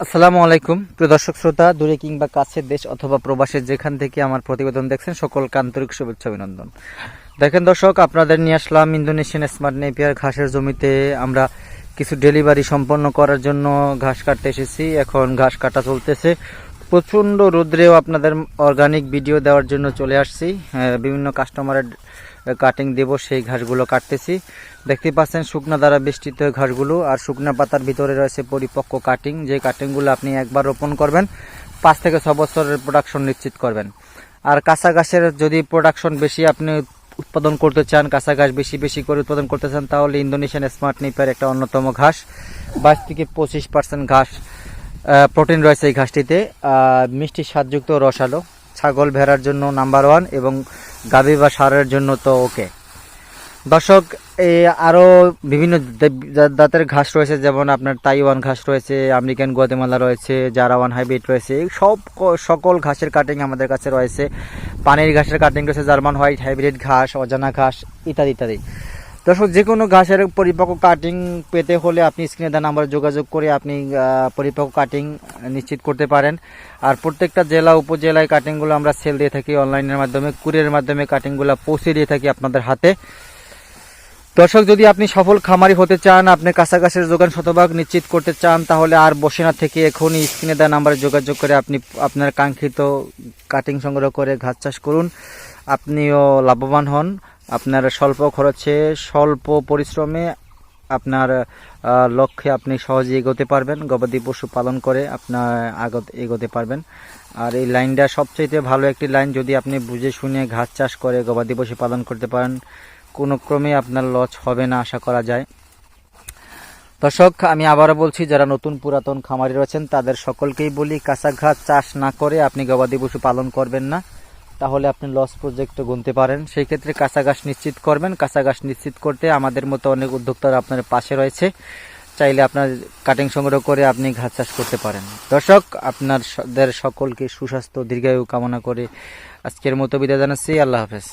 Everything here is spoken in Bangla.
আসসালামু আলাইকুম। প্রিয় দর্শক শ্রোতা, দূরে কিংবা কাছের দেশ অথবা প্রবাসের যেখান থেকে আমার প্রতিবেদন দেখছেন সকল আন্তরিক শুভেচ্ছা অভিনন্দন। দেখেন দর্শক, আপনাদের নিয়ে আসলাম ইন্দোনেশিয়ান স্মার্ট নেপিয়ার ঘাসের জমিতে আমরা কিছু ডেলিভারি সম্পন্ন করার জন্য ঘাস কাটতে এসেছি। এখন ঘাস কাটা চলতেছে। প্রচণ্ড রোদ্রেও আপনাদের অর্গানিক ভিডিও দেওয়ার জন্য চলে আসছি। বিভিন্ন কাস্টমারের কাটিং দেব, সেই ঘাসগুলো কাটতেছি। দেখতে পাচ্ছেন শুকনা দ্বারা বেষ্টিত ঘাসগুলো, আর শুকনা পাতার ভিতরে রয়েছে পরিপক্ক কাটিং যে কাটিংগুলো আপনি একবার রোপণ করবেন, পাঁচ থেকে ছ বছরের প্রোডাকশন নিশ্চিত করবেন। আর কাঁচা ঘাসের যদি প্রোডাকশন বেশি আপনি উৎপাদন করতে চান, কাঁচা ঘাস বেশি বেশি করে উৎপাদন করতে চান, তাহলে ইন্দোনেশিয়ান স্মার্ট নিপার একটা অন্যতম ঘাস। বাইশ থেকে পঁচিশ পার্সেন্ট ঘাস প্রোটিন রয়েছে এই ঘাসটিতে মিষ্টি স্বাদযুক্ত রসালো, ছাগল ভেড়ার জন্য নাম্বার ওয়ান এবং গাভী বা সারের জন্য তো ওকে দর্শক এই আরও বিভিন্ন দে- জা- জাতের ঘাস রয়েছে, যেমন আপনার তাইওয়ান ঘাস রয়েছে, আমেরিকান গুয়াতেমালা রয়েছে, জারাওয়ান হাইব্রিড রয়েছে সব সকল ঘাসের কাটিং আমাদের কাছে রয়েছে। পানির ঘাসের কাটিং রয়েছে, জার্মান হোয়াইট হাইব্রিড ঘাস, অজানা ঘাস, ইত্যাদি ইত্যাদি। দর্শক যে কোনো ঘাসের পরিপক্ক কাটিং পেতে হলে আপনি স্ক্রিনে দেওয়া নাম্বারে যোগাযোগ করে আপনি পরিপক্ক কাটিং নিশ্চিত করতে পারেন। আর প্রত্যেকটা জেলা, উপজেলায় কাটিংগুলো আমরা সেল দিয়ে থাকি অনলাইনের মাধ্যমে কুরিয়ারের মাধ্যমে কাটিংগুলো পৌঁছে দিয়ে থাকি আপনাদের হাতে। দর্শক, যদি আপনি সফল খামারি হতে চান, আপনি ঘাসের যোগান শতভাগ নিশ্চিত করতে চান, তাহলে আর বসে না থেকে এখনই স্ক্রিনে দেওয়া নাম্বারে যোগাযোগ করে আপনি, আপনার কাঙ্ক্ষিত কাটিং সংগ্রহ করে ঘাস চাষ করুন। আপনিও লাভবান হন। আপনার স্বল্প খরচে, স্বল্প পরিশ্রমে আপনার লক্ষ্যে আপনি সহজে এগোতে পারবেন। গবাদি পশু পালন করে আপনার আগত, এগোতে পারবেন। আর এই লাইনটা সবচেয়ে ভালো একটি লাইন, যদি আপনি বুঝে শুনে ঘাস চাষ করে গবাদি পশু পালন করতে পারেন, কোনো ক্রমে আপনার লস হবে না, আশা করা যায়। দর্শক, আমি আবারও বলছি, যারা নতুন পুরাতন খামারি রয়েছেন, তাদের সকলকেই বলি, কাঁচা ঘাস চাষ না করে আপনি গবাদি পশু পালন করবেন না। তাহলে আপনি লস প্রজেক্ট গুনতে পারেন। সেই ক্ষেত্রে কাঁচা ঘাস নিশ্চিত করবেন। কাঁচা ঘাস নিশ্চিত করতে আমাদের মতো অনেক উদ্যোক্তারা আপনার পাশে রয়েছে। চাইলে আপনার কাটিং সংগ্রহ করে আপনি ঘাস চাষ করতে পারেন। দর্শক আপনাদের সকলকে সুস্বাস্থ্য, দীর্ঘায়ু কামনা করে আজকের মতো বিদায় জানাচ্ছি। আল্লাহ হাফেজ।